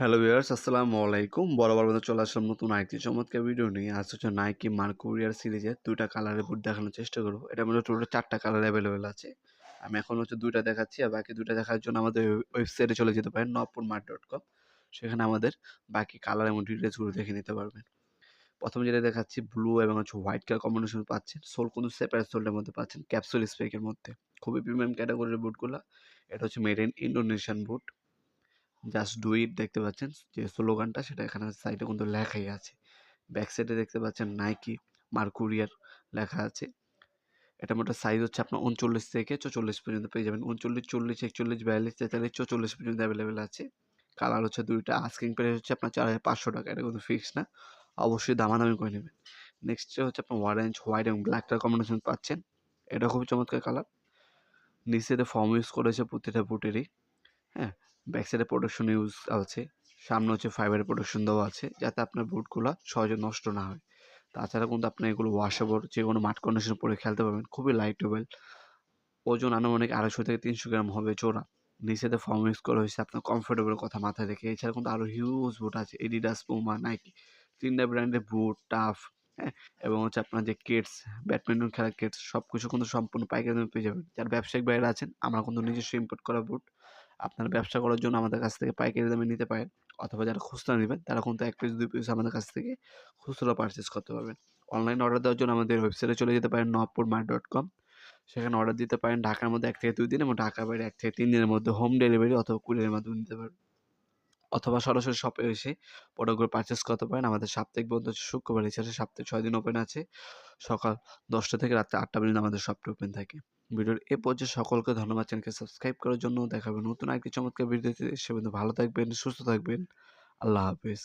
Hello viewers, আসসালামু আলাইকুম। বরাবর মতো চলে আসলাম নতুন আরেকটি চমৎকার ভিডিও নিয়ে। আজ হচ্ছে নাইকি মার্কুরিয়ার সিরিজের দুইটা কালারের বুট দেখানোর চেষ্টা করব। এটার মধ্যে টোটাল চারটা কালার অ্যাভেলেবেল আছে। আমি এখন হচ্ছে দুইটা দেখাচ্ছি আর বাকি দুইটা দেখার জন্য আমাদের ওয়েবসাইটে চলে যেতে পারেন নপুর মার্ট ডট কম সেখানে আমাদের বাকি কালার এবং ডিটেলসগুলো দেখে নিতে পারবেন। প্রথমে যেটা দেখাচ্ছি ব্লু এবং হচ্ছে হোয়াইট কালার কম্বিনেশন পাচ্ছেন। সোল কিন্তু সেপারেট সোলের মধ্যে পাচ্ছেন ক্যাপসুল স্পেকের মধ্যে। খুবই প্রিমিয়াম ক্যাটাগরির বুটগুলো এটা হচ্ছে made in Indonesian boot just do it দেখতে পাচ্ছেন? যে স্লোগানটা সেটা এখানে সাইডে কিন্তু লেখাই আছে। ব্যাক সাইডে দেখতে পাচ্ছেন নাইকি মার্কুরিয়ার লেখা আছে। এটা মোটা সাইজ হচ্ছে আপনার উনচল্লিশ থেকে চৌচল্লিশ পর্যন্ত পেয়ে যাবেন। উনচল্লিশ, চল্লিশ, একচল্লিশ, বিয়াল্লিশ, তেতাল্লিশ, চৌচল্লিশ পর্যন্ত অ্যাভেলেবেল আছে। কালার হচ্ছে দুইটা। আস্কিং প্রাইস হচ্ছে আপনার চার হাজার পাঁচশো টাকা। এটা কিন্তু ফিক্স না। অবশ্যই দামাদামি করে নেবেন। নেক্সট হচ্ছে আপনার অরেঞ্জ হোয়াইট এবং ব্ল্যাক কালার কম্বিনেশন পাচ্ছেন। এটা খুব চমৎকার কালার নিচে ফর্ম ইউজ করেছে প্রতিটা বুটেরই হ্যাঁ? ব্যাক সাইডে প্রোটেকশন ইউজ আছে, সামনে হচ্ছে ফাইবারের প্রোটেকশন দেওয়া আছে, যাতে আপনার বুটগুলো সহজে নষ্ট না হয়। তাছাড়া কিন্তু আপনি এগুলো ওয়াশেবল যে কোনো মাঠ কন্ডিশন পরে খেলতে পারবেন, খুবই লাইট ওয়েল ওজন আনুমানিক আড়াইশো থেকে তিনশো গ্রাম হবে জোড়া। নিচেতে ফর্ম ইউজ করা হয়েছে আপনার কমফোর্টেবল কথা মাথায় রেখে। এছাড়া কিন্তু আরও হিউজ বুট আছে এডিডাস পুমা নাইকি তিনটা ব্র্যান্ডের বুট টাফ হ্যাঁ? এবং হচ্ছে আপনার যে কিটস ব্যাডমিন্টন খেলার কিটস সব কিছু কিন্তু সম্পূর্ণ পাইকারি পেয়ে যাবেন। যারা ব্যবসায়িক বাইরে আছেন, আমরা কিন্তু নিজস্ব ইম্পোর্ট করা বুট আপনার ব্যবসা করার জন্য আমাদের কাছ থেকে পাইকারি দামে নিতে পারেন। অথবা যারা খুচরা নেবেন, তারা কিন্তু এক পিস দুই পিস আমাদের কাছ থেকে খুচরা পারচেস করতে পারবেন। অনলাইন অর্ডার দেওয়ার জন্য আমাদের ওয়েবসাইটে চলে যেতে পারেন নবপুর মার্ট ডট কম সেখানে অর্ডার দিতে পারেন ঢাকার মধ্যে এক থেকে দুই দিন এবং ঢাকার বাইরে এক থেকে তিন দিনের মধ্যে হোম ডেলিভারি অথবা কুরিয়ারের মাধ্যমে নিতে পারবেন। অথবা সরাসরি শপে এসে প্রোডাক্টগুলো পারচেস করতে পারেন। আমাদের সাপ্তাহিক বন্ধ হচ্ছে শুক্রবার, এছাড়া সপ্তাহে ছয় দিন ওপেন আছে। সকাল দশটা থেকে রাত্রে আটটা পর্যন্ত আমাদের শপটি ওপেন থাকে। ভিডিওর এ পর্যায়ে সকলকে ধন্যবাদ চ্যানেলকে সাবস্ক্রাইব করার জন্য। দেখাবেন নতুন আরেকটি চমৎকার ভিডিওতে। সে বন্ধু ভালো থাকবেন, সুস্থ থাকবেন। আল্লাহ হাফেজ।